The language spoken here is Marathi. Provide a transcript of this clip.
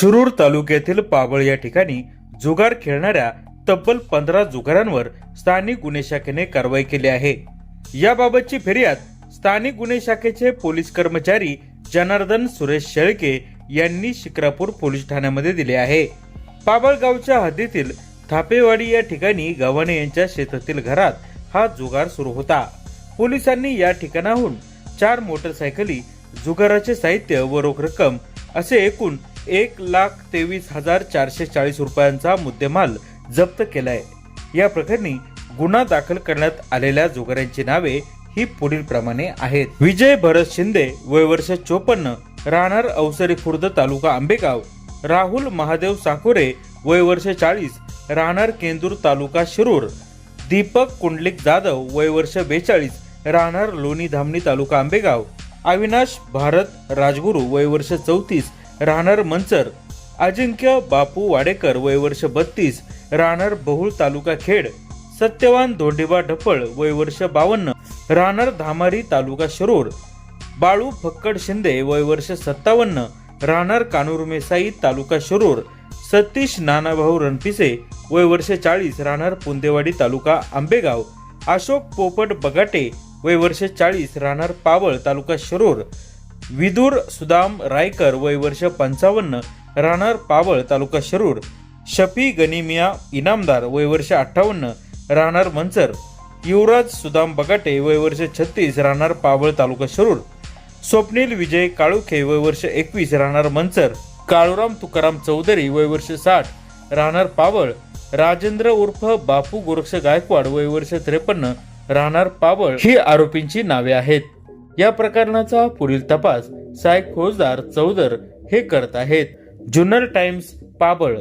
शिरूर तालुक्यातील पाबळ या ठिकाणी जुगार खेळणाऱ्या तब्बल पंधरा जुगारांवर स्थानिक गुन्हे शाखेने कारवाई केली आहे. याबाबतची फिर्याद स्थानिक गुन्हे शाखेचे पोलीस कर्मचारी जनार्दन सुरेश शेळके यांनी शिक्रापूर पोलीस ठाण्यामध्ये दिले आहे. पाबळ गावच्या हद्दीतील थापेवाडी या ठिकाणी गव्हाणे यांच्या शेतातील घरात हा जुगार सुरू होता. पोलिसांनी या ठिकाणाहून चार मोटरसायकली जुगाराचे साहित्य व रोख रक्कम असे एकूण एक लाख तेवीस हजार चारशे चाळीस रुपयांचा मुद्देमाल जप्त केलाय. या प्रकरणी गुन्हा दाखल करण्यात आलेल्या जोगऱ्यांची नावे ही पुढील प्रमाणे आहेत. विजय भरत शिंदे वय वर्ष चोपन्न राहणार अवसरी खुर्द तालुका आंबेगाव. राहुल महादेव साकोरे वय वर्ष चाळीस राहणार केंदूर तालुका शिरूर. दीपक कुंडलिक जाधव वय वर्ष बेचाळीस राहणार लोणी धामणी तालुका आंबेगाव. अविनाश भारत राजगुरू वय वर्ष चौतीस राहणार मंचर अजिंक्य बापू वाडेकर वय वर्ष बत्तीस राहणार बहुळ तालुका खेड सत्यवान धोंडेबा ढपळ वय वर्ष बावन्न राहणार धामारी तालुका शरूर बाळू फक्कड शिंदे वय वर्ष सत्तावन्न राहणार कानूर मेसाई तालुका शरूर सतीश नानाभाऊ रणपिसे वय वर्ष चाळीस राहणार पुंदेवाडी तालुका आंबेगाव अशोक पोपट बगाटे वय वर्ष चाळीस राहणार पावळ तालुका शरूर विदूर सुदाम रायकर वय वर्ष पंचावन्न राहणार पावळ तालुका शरूर शफी गनिमिया इनामदार वय वर्ष अठ्ठावन्न राहणार मंचर युवराज सुदाम बगाटे वय वर्ष छत्तीस राहणार पावळ तालुका शरूर स्वप्नील विजय काळुखे वय वर्ष एकवीस राहणार मंचर काळूराम तुकाराम चौधरी वय वर्ष साठ राहणार पावळ राजेंद्र उर्फ बापू गोरक्ष गायकवाड वय वर्ष त्रेपन्न राहणार पावळ ही आरोपींची नावे आहेत. या प्रकरणाचा पुढील तपास सायक फौजदार चौदर हे करत आहेत. जुन्नर टाइम्स पाबळ.